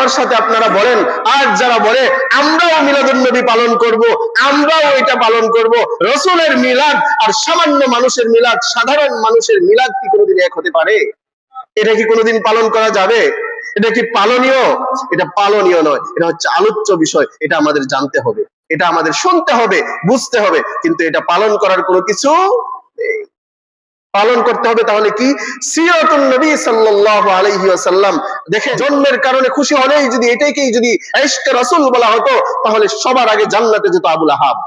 আমার সাথে আপনারা বলেন, আর যারা বলে, আমরাও মিলাদুন নবী পালন করব, আমরাও এটা পালন করব, রসুলের মিলাদ আর সামান্য মানুষের মিলাদ, সাধারণ মানুষের মিলাদ কি কোনোদিন এক হতে পারে? এটা কি কোনোদিন পালন করা যাবে? এটা কি পালনীয়? এটা পালনীয় নয়, এটা হচ্ছে আলোচ্য বিষয়, এটা আমাদের জানতে হবে, এটা আমাদের শুনতে হবে, বুঝতে হবে, কিন্তু এটা পালন করার কোনো কিছু পালন করতে হবে, তাহলে কি? সিরাতুন নবী সাল্লাল্লাহু আলাইহি ওয়াসাল্লাম। দেখে জন্মের কারণে খুশি হলেই যদি এটাকেই যদি ইশকে রাসূল বলা হতো, তাহলে সবার আগে জান্নাতে যেত আবুল আহাব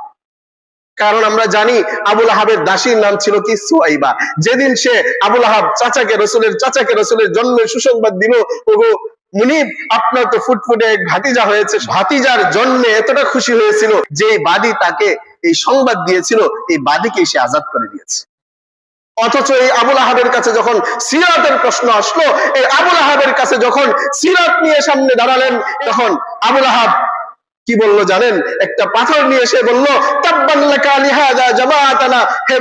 কারণ আমরা জানি আবুল আহাবের দাসীর নাম ছিল কি? সুয়াইবা। যেদিন সে আবুল আহাব চাচাকে রসুলের চাচাকে রসুলের জন্মের সুসংবাদ দিল, ওগো মুনিব, আপনার তো ফুটফুটে এক ভাতিজা হয়েছে। ভাতিজার জন্মে এতটা খুশি হয়েছিল যে বাদী তাকে এই সংবাদ দিয়েছিল, এই বাদীকে সে আজাদ করে অথচ এই আবুল আহাবের কাছে যখন সিরাতের প্রশ্ন আসলো, এই আবুল আহাবের কাছে যখন সিরাত নিয়ে সামনে দাঁড়ালেন, তখন আবুল আহাব কি বলল জানেন? একটা পাথর নিয়ে এসে বলল হে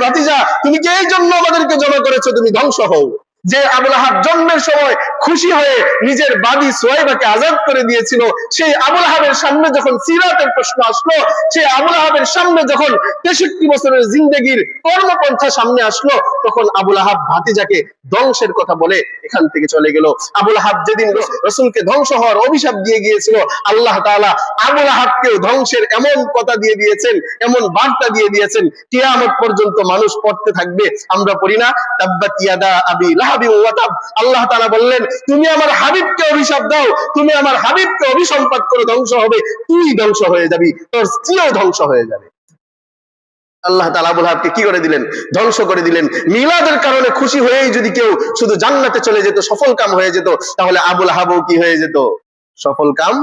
তুমি কি এই জন্য আমাদেরকে জমা করেছ, তুমি ধ্বংস হও। যে আবুল আহাব জন্মের সময় খুশি হয়ে নিজের বাদী সোয়াইবাকে আজাদ করে দিয়েছিল, সেই আবুল আহাবের সামনে যখন সিরাতের প্রশ্ন আসলো, সেই আবুল আহাবের সামনে যখন তেষট্টি বছরের জিন্দগির কর্মপন্থা সামনে আসলো, তখন আবুল আহাব ভাতিজাকে ধ্বংসের কথা বলে এখান থেকে চলে গেল। আবুল আহাব যেদিন রসুলকে ধ্বংস হওয়ার অভিশাপ দিয়ে গিয়েছিল, আল্লাহ তাআলা আবুল আহাবকেও ধ্বংসের এমন কথা দিয়ে দিয়েছেন, এমন বার্তা দিয়ে দিয়েছেন, কিয়ামত পর্যন্ত মানুষ পড়তে থাকবে, আমরা পড়ি না। তাব্বাত ইয়াদা আবি লাহাবি ওয়া তাব। আল্লাহ তাআলা বললেন, তুমি আমার হাবিবকে অভিশাপ দাও, তুমি আমার হাবিবকে অভিসম্পাদ করে ধ্বংস হবে, তুই ধ্বংস হয়ে যাবি, তোর স্ত্রীও ধ্বংস হয়ে যাবে। আল্লাহ তালা আবুল হাবকে কি করে দিলেন? ধ্বংস করে দিলেন। মিলাদের কারণে খুশি হয়েই যদি কেউ শুধু জান্নাতে চলে যেত, সফল কাম হয়ে যেত, তাহলে আবুল হাবু কি হয়ে যেত? সফল কাম